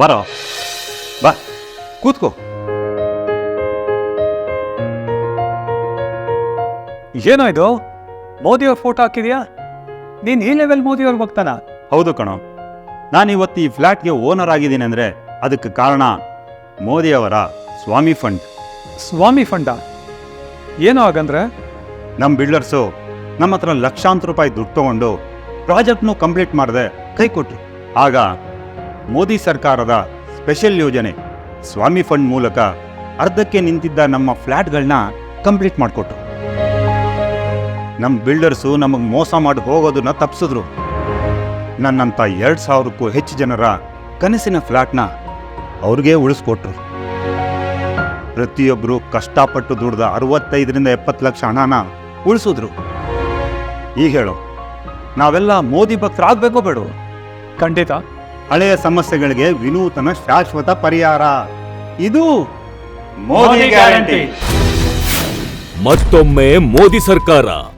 ಬರೋ. ಬಾ ಕೂತ್ಕೋ. ಏನೋ ಇದು? ಮೋದಿಯವ್ರ ಫೋಟೋ ಹಾಕಿದ್ಯಾ? ನೀನು ಈ ಲೆವೆಲ್ ಮೋದಿಯವ್ರಿಗೆ ಹೋಗ್ತಾನ ಹೌದು ಕಣೋ. ನಾನು ಇವತ್ತು ಈ ಫ್ಲ್ಯಾಟ್ಗೆ ಓನರ್ ಆಗಿದ್ದೀನಿ ಅಂದರೆ ಅದಕ್ಕೆ ಕಾರಣ ಮೋದಿಯವರ ಸ್ವಾಮಿ ಫಂಡ್ ಸ್ವಾಮಿ ಫಂಡ ಏನೋ ಹಾಗಂದ್ರೆ? ನಮ್ಮ ಬಿಲ್ಡರ್ಸು ನಮ್ಮ ಹತ್ರ ಲಕ್ಷಾಂತರ ರೂಪಾಯಿ ದುಡ್ಡು ತಗೊಂಡು ಪ್ರಾಜೆಕ್ಟ್ನು ಕಂಪ್ಲೀಟ್ ಮಾಡಿದೆ ಕೈ ಕೊಟ್ಟರು ಆಗ ಮೋದಿ ಸರ್ಕಾರದ ಸ್ಪೆಷಲ್ ಯೋಜನೆ. ಸ್ವಾಮಿ ಫಂಡ್ ಮೂಲಕ ಅರ್ಧಕ್ಕೆ ನಿಂತಿದ್ದ ನಮ್ಮ ಫ್ಲ್ಯಾಟ್ಗಳನ್ನ ಕಂಪ್ಲೀಟ್ ಮಾಡಿಕೊಟ್ರು. ನಮ್ಮ ಬಿಲ್ಡರ್ಸು ನಮಗೆ ಮೋಸ ಮಾಡಿ ಹೋಗೋದನ್ನ ತಪ್ಪಿಸಿದ್ರು ನನ್ನಂಥ ಎರಡು ಸಾವಿರಕ್ಕೂ ಹೆಚ್ಚು ಜನರ ಕನಸಿನ ಫ್ಲ್ಯಾಟ್ನ ಅವ್ರಿಗೆ ಉಳಿಸ್ಕೊಟ್ರು. ಪ್ರತಿಯೊಬ್ಬರು ಕಷ್ಟಪಟ್ಟು ದುಡ್ದ ಅರವತ್ತೈದರಿಂದ ಎಪ್ಪತ್ತು ಲಕ್ಷ ಹಣನ ಉಳಿಸಿದ್ರು. ಈಗ ಹೇಳು, ನಾವೆಲ್ಲ ಮೋದಿ ಭಕ್ತರಾಗಬೇಕೋ ಬೇಡ ಖಂಡಿತ. ಹಳೆಯ ಸಮಸ್ಯೆಗಳಿಗೆ ವಿನೂತನ ಶಾಶ್ವತ ಪರಿಹಾರ. ಇದು ಮೋದಿ ಗ್ಯಾರಂಟಿ. ಮತ್ತೊಮ್ಮೆ ಮೋದಿ ಸರ್ಕಾರ.